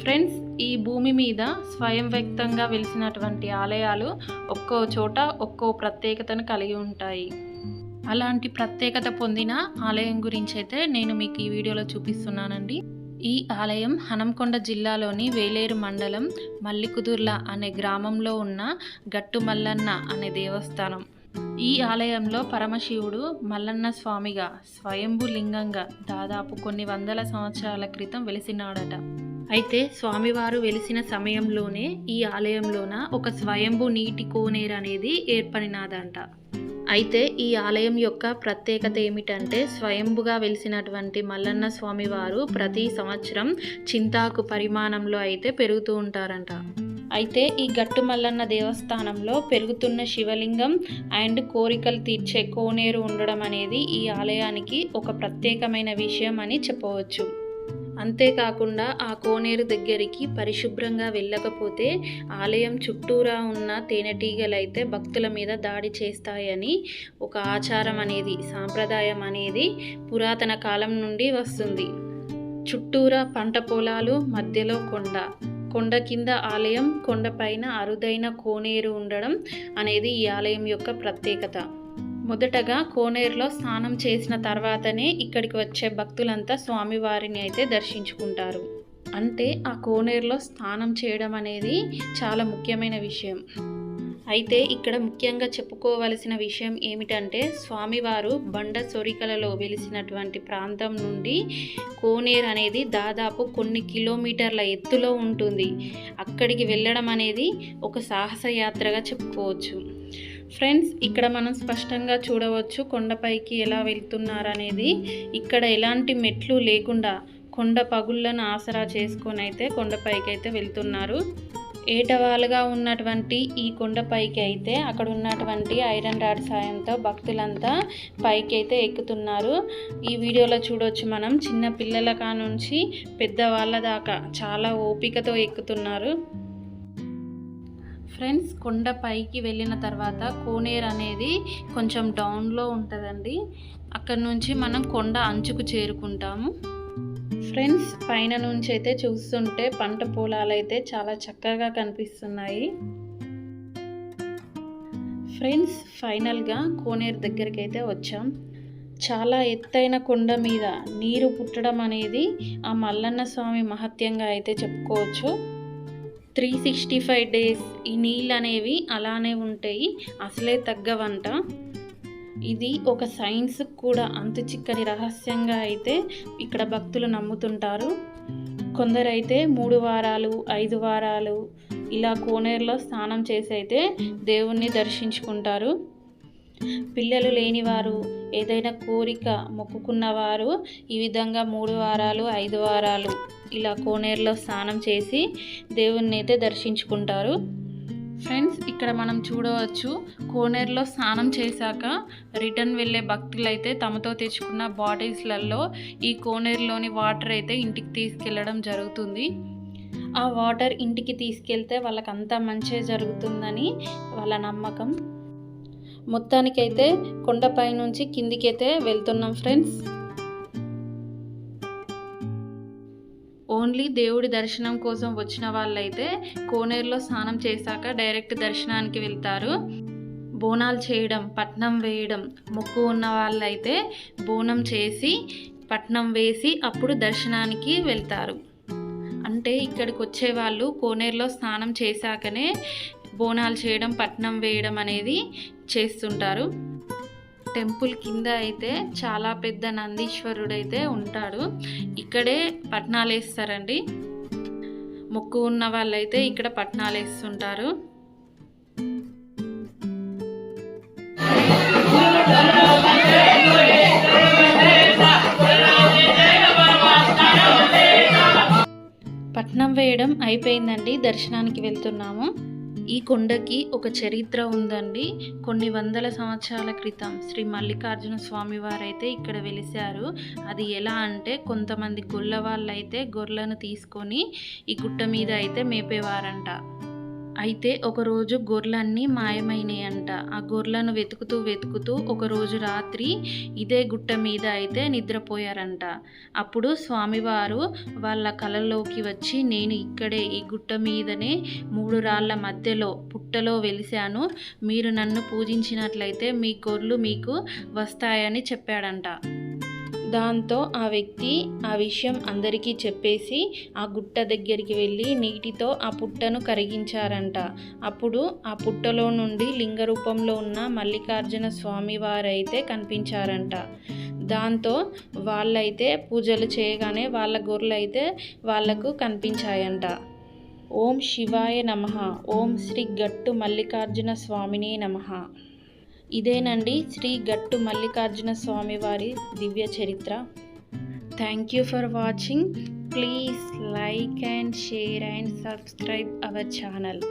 Friends ఈ భూమి మీద స్వయం వ్యక్తంగా వెలిసినటువంటి ఆలయాలు ఒక్కో చోట ఒక్కో ప్రత్యేకతను కలిగి ఉంటాయి. అలాంటి ప్రత్యేకత పొందిన ఆలయం గురించి అయితే నేను మీకు ఈ వీడియోలో చూపిస్తున్నానండి. ఈ ఆలయం హనంకొండ జిల్లాలోని వేలేరు మండలం మల్లికుదుర్ల అనే గ్రామంలో ఉన్న గట్టు మల్లన్న అనే దేవస్థానం. ఈ ఆలయంలో పరమశివుడు మల్లన్న స్వామిగా స్వయంభు లింగంగా దాదాపు కొన్ని వందల సంవత్సరాల క్రితం వెలిసినాడట. అయితే స్వామివారు వెలిసిన సమయంలోనే ఈ ఆలయంలోన ఒక స్వయంభు నీటి కోనేరు అనేది ఏర్పడినాదంట. అయితే ఈ ఆలయం యొక్క ప్రత్యేకత ఏమిటంటే స్వయంభుగా వెలిసినటువంటి మల్లన్న స్వామివారు ప్రతి సంవత్సరం చింతాకు పరిమాణంలో అయితే పెరుగుతూ ఉంటారంట. అయితే ఈ గట్టు మల్లన్న దేవస్థానంలో పెరుగుతున్న శివలింగం అండ్ కోరికలు తీర్చే కోనేరు ఉండడం అనేది ఈ ఆలయానికి ఒక ప్రత్యేకమైన విషయం అని చెప్పవచ్చు. అంతేకాకుండా ఆ కోనేరు దగ్గరికి పరిశుభ్రంగా వెళ్ళకపోతే ఆలయం చుట్టూరా ఉన్న తేనెటీగలైతే భక్తుల మీద దాడి చేస్తాయని ఒక ఆచారం అనేది సాంప్రదాయం అనేది పురాతన కాలం నుండి వస్తుంది. చుట్టూరా పంట పొలాలు మధ్యలో కొండ. కొండ కింద ఆలయం కొండపైన అరుదైన కోనేరు ఉండడం అనేది ఈ ఆలయం యొక్క ప్రత్యేకత. మొదటగా కోనేరులో స్నానం చేసిన తర్వాతనే ఇక్కడికి వచ్చే భక్తులంతా స్వామివారిని అయితే దర్శించుకుంటారు. అంటే ఆ కోనేరులో స్నానం చేయడం అనేది చాలా ముఖ్యమైన విషయం. అయితే ఇక్కడ ముఖ్యంగా చెప్పుకోవలసిన విషయం ఏమిటంటే స్వామివారు బండ సొరికలలో వెలిసినటువంటి ప్రాంతం నుండి కోనేరు అనేది దాదాపు కొన్ని కిలోమీటర్ల ఎత్తులో ఉంటుంది. అక్కడికి వెళ్ళడం అనేది ఒక సాహసయాత్రగా చెప్పుకోవచ్చు. ఫ్రెండ్స్ ఇక్కడ మనం స్పష్టంగా చూడవచ్చు కొండపైకి ఎలా వెళ్తున్నారనేది. ఇక్కడ ఎలాంటి మెట్లు లేకుండా కొండ పగుళ్ళను ఆసరా చేసుకొని అయితే కొండపైకి అయితే వెళ్తున్నారు. ఏటవాలుగా ఉన్నటువంటి ఈ కొండపైకి అయితే అక్కడ ఉన్నటువంటి ఐరన్ రాడ్ సాయంతో భక్తులంతా పైకి అయితే ఎక్కుతున్నారు. ఈ వీడియోలో చూడొచ్చు మనం. చిన్న పిల్లల కానుంచి పెద్దవాళ్ళ దాకా చాలా ఓపికతో ఎక్కుతున్నారు. ఫ్రెండ్స్ కొండ పైకి వెళ్ళిన తర్వాత కోనేరు అనేది కొంచెం డౌన్లో ఉంటుందండి. అక్కడ నుంచి మనం కొండ అంచుకు చేరుకుంటాము. ఫ్రెండ్స్ పైన నుంచి అయితే చూస్తుంటే పంట పొలాలు అయితే చాలా చక్కగా కనిపిస్తున్నాయి. ఫ్రెండ్స్ ఫైనల్గా కోనేరు దగ్గరికి అయితే వచ్చాం. చాలా ఎత్తైన కొండ మీద నీరు పుట్టడం అనేది ఆ మల్లన్న స్వామి మహత్యంగా అయితే చెప్పుకోవచ్చు. త్రీ సిక్స్టీ ఫైవ్ డేస్ ఈ నీళ్ళు అనేవి అలానే ఉంటాయి. అసలే తగ్గవంట. ఇది ఒక సైన్స్ కూడా అంతు చిక్కని రహస్యంగా అయితే ఇక్కడ భక్తులు నమ్ముతుంటారు. కొందరైతే మూడు వారాలు ఐదు వారాలు ఇలా కోనేరులో స్నానం చేసి అయితే దేవుణ్ణి దర్శించుకుంటారు. పిల్లలు లేనివారు ఏదైనా కోరిక మొక్కుకున్నవారు ఈ విధంగా మూడు వారాలు ఐదు వారాలు ఇలా కోనేరులో స్నానం చేసి దేవుణ్ణి అయితే దర్శించుకుంటారు. ఫ్రెండ్స్ ఇక్కడ మనం చూడవచ్చు కోనేరులో స్నానం చేశాక రిటర్న్ వెళ్ళే భక్తులైతే తమతో తెచ్చుకున్న బాటిల్స్లలో ఈ కోనేరులోని వాటర్ అయితే ఇంటికి తీసుకెళ్ళడం జరుగుతుంది. ఆ వాటర్ ఇంటికి తీసుకెళ్తే వాళ్ళకంతా మంచి జరుగుతుందని వాళ్ళ నమ్మకం. మొత్తానికైతే కొండపై నుంచి కిందికైతే వెళ్తున్నాం ఫ్రెండ్స్. ఓన్లీ దేవుడి దర్శనం కోసం వచ్చిన వాళ్ళైతే కోనేరులో స్నానం చేశాక డైరెక్ట్ దర్శనానికి వెళ్తారు. బోనాలు చేయడం పట్నం వేయడం మొక్కు ఉన్న వాళ్ళైతే బోనం చేసి పట్నం వేసి అప్పుడు దర్శనానికి వెళ్తారు. అంటే ఇక్కడికి వచ్చే వాళ్ళు కోనేరులో స్నానం చేశాకనే బోనాలు చేయడం పట్నం వేయడం అనేది చేస్తుంటారు. టెంపుల్ కింద అయితే చాలా పెద్ద నందీశ్వరుడు అయితే ఉంటాడు. ఇక్కడే పట్నాలు వేస్తారండి మొక్కు ఉన్న వాళ్ళైతే ఇక్కడ పట్నాలు వేస్తుంటారు పట్నం వేయడం అయిపోయిందండి. దర్శనానికి వెళ్తున్నాము. ఈ కొండకి ఒక చరిత్ర ఉందండి. కొన్ని వందల సంవత్సరాల క్రితం శ్రీ మల్లికార్జున స్వామి వారైతే ఇక్కడ వెలిశారు. అది ఎలా అంటే కొంతమంది గొల్ల వాళ్ళైతే గొర్రెలను తీసుకొని ఈ గుట్ట మీద అయితే మేపేవారంట. అయితే ఒకరోజు గొర్రెలన్నీ మాయమైనాయంట. ఆ గొర్రెలను వెతుకుతూ వెతుకుతూ ఒకరోజు రాత్రి ఇదే గుట్ట మీద అయితే నిద్రపోయారంట. అప్పుడు స్వామివారు వాళ్ళ కలలోకి వచ్చి నేను ఇక్కడే ఈ గుట్ట మీదనే మూడు రాళ్ళ మధ్యలో పుట్టలో వెలిశాను. మీరు నన్ను పూజించినట్లయితే మీ గొర్రెలు మీకు వస్తాయని చెప్పాడంట. దాంతో ఆ వ్యక్తి ఆ విషయం అందరికీ చెప్పేసి ఆ గుట్ట దగ్గరికి వెళ్ళి నీటితో ఆ పుట్టను కరిగించారంట. అప్పుడు ఆ పుట్టలో నుండి లింగ రూపంలో ఉన్న మల్లికార్జున స్వామి వారైతే కనిపించారంట. దాంతో వాళ్ళైతే పూజలు చేయగానే వాళ్ళ గొర్రెలు అయితే వాళ్ళకు కనిపించాయంట. ఓం శివాయ నమ. ఓం శ్రీ గట్టు మల్లికార్జున స్వామిని నమ. ఇదేనండి శ్రీ గట్టు మల్లికార్జున స్వామి వారి దివ్య చరిత్ర. Thank you for watching please like and share and subscribe our channel